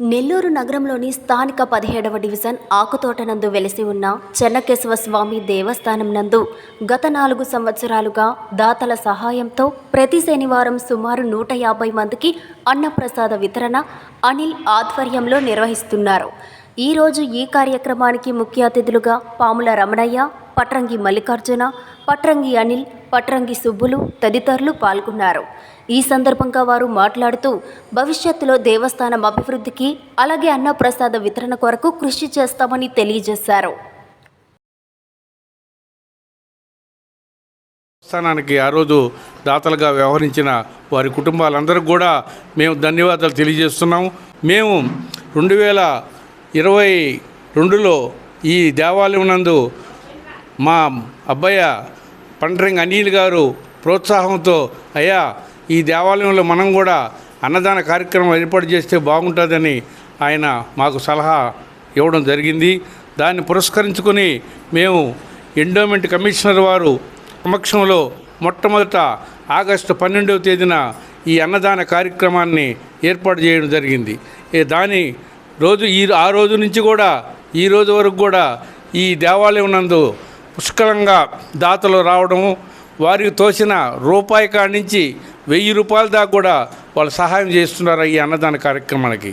నెల్లూరు నగరంలోని స్థానిక పదిహేడవ డివిజన్ ఆకుతోట నందు వెలిసి ఉన్న చెన్నకేశవ స్వామి దేవస్థానం నందు గత నాలుగు సంవత్సరాలుగా దాతల సహాయంతో ప్రతి శనివారం సుమారు నూట యాభై మందికి అన్నప్రసాద వితరణ అనిల్ ఆధ్వర్యంలో నిర్వహిస్తున్నారు. ఈరోజు ఈ కార్యక్రమానికి ముఖ్య అతిథులుగా పాముల రమణయ్య పట్రంగి మల్లికార్జున పట్రంగి అనిల్ పట్రంగి సుబ్బులు తదితరులు పాల్గొన్నారు. ఈ సందర్భంగా వారు మాట్లాడుతూ భవిష్యత్తులో దేవస్థానం అభివృద్ధికి అలాగే అన్నప్రసాద వితరణ కొరకు కృషి చేస్తామని తెలియజేశారు. దేవస్థానానికి ఆ రోజు దాతలుగా వ్యవహరించిన వారి కుటుంబాలందరికీ కూడా మేము ధన్యవాదాలు తెలియజేస్తున్నాము. మేము రెండు వేల ఇరవై రెండులో ఈ దేవాలయం నందు మా అబ్బయ్య పండ్రింగ్ అనిల్ గారు ప్రోత్సాహంతో అయ్యా ఈ దేవాలయంలో మనం కూడా అన్నదాన కార్యక్రమం ఏర్పాటు చేస్తే బాగుంటుందని ఆయన మాకు సలహా ఇవ్వడం జరిగింది. దాన్ని పురస్కరించుకొని మేము ఎండోమెంట్ కమిషనర్ వారు సమక్షంలో మొట్టమొదట ఆగస్టు పన్నెండవ తేదీన ఈ అన్నదాన కార్యక్రమాన్ని ఏర్పాటు చేయడం జరిగింది. దాని రోజు ఈ ఆ రోజు నుంచి కూడా ఈ రోజు వరకు కూడా ఈ దేవాలయం నందు పుష్కలంగా దాతలు రావడము వారికి తోచిన రూపాయి కాడి నుంచి వెయ్యి రూపాయల దాకా కూడా వాళ్ళు సహాయం చేస్తున్నారు ఈ అన్నదాన కార్యక్రమానికి.